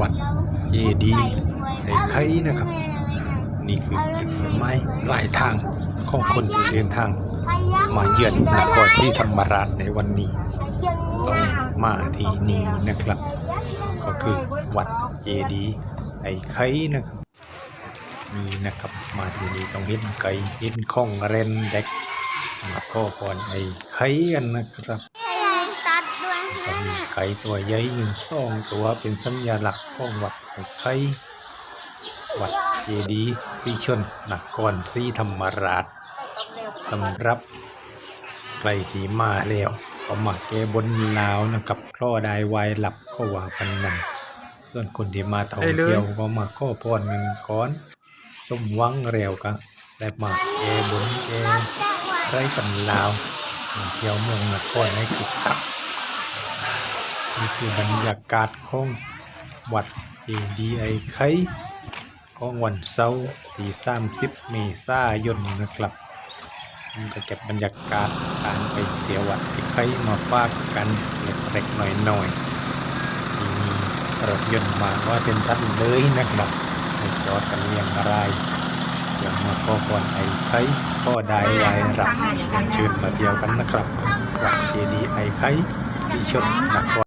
วัดเจดีไอ้ไข่นะครับ นี่คือจุดหมายไม้ปลายทางของคนที่เดินทาง มาเยือนนครศรีธรรมราชในวันนี้ต้องมาที่นี่นะครับ ก็คือวัดเจดีไอ้ไข่นะครับนี่นะครับ มาที่นี่ต้องเห็นไก่เห็นข้องเรนเด็กมาขอพรไอ้ไข่กันนะครับ ไก่ตัวใหญ่ยู่สองตัวเป็นสัญลักษณ์ของวัดไอ้ไข่วัดเจดีย์ที่ชนนครศรีธรรมราชสำหรับใครที่มาแล้วก็มาแก้บนลาวนะครับคลอได้วายหลับก็ว่าพันนั้นส่วนคนที่มาท่องเที่ยวก็มาขอพรกันก่อนสมวังเร็วก็ได้มาแก้บนแก้ไรกันลาวเที่ยวเมืองนครให้คึกคัก นี่คือบรรยากาศของวัดเจดีไอไข่ของวันเสาร์ที่30เมษายนนะครับมันก็เก็บบรรยากาศการไปเที่ยววัดไอไข่มาฝากกันเล็กๆหน่อยๆที่มีรถยนต์มาว่าเป็นทันเลยนะครับให้จอดกันเรียงรายเดี๋ยวมาขอพรไอไข่ก็ได้รายรับเชิญมาเที่ยวกันนะครับวัดเจดีไอไข่ที่ชนนคร